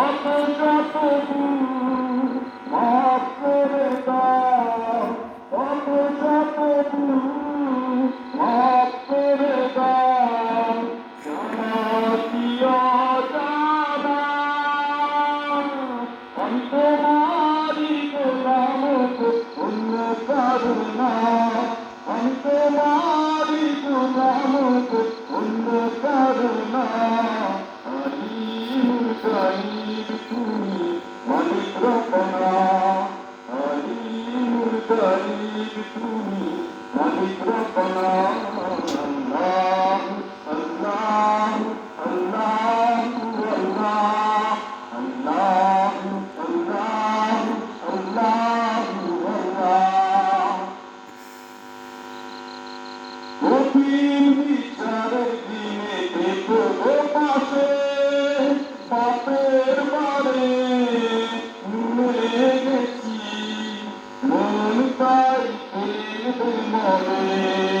কত কত রব্বানা আলিমুল কালিম তুমি মালিক المؤمنين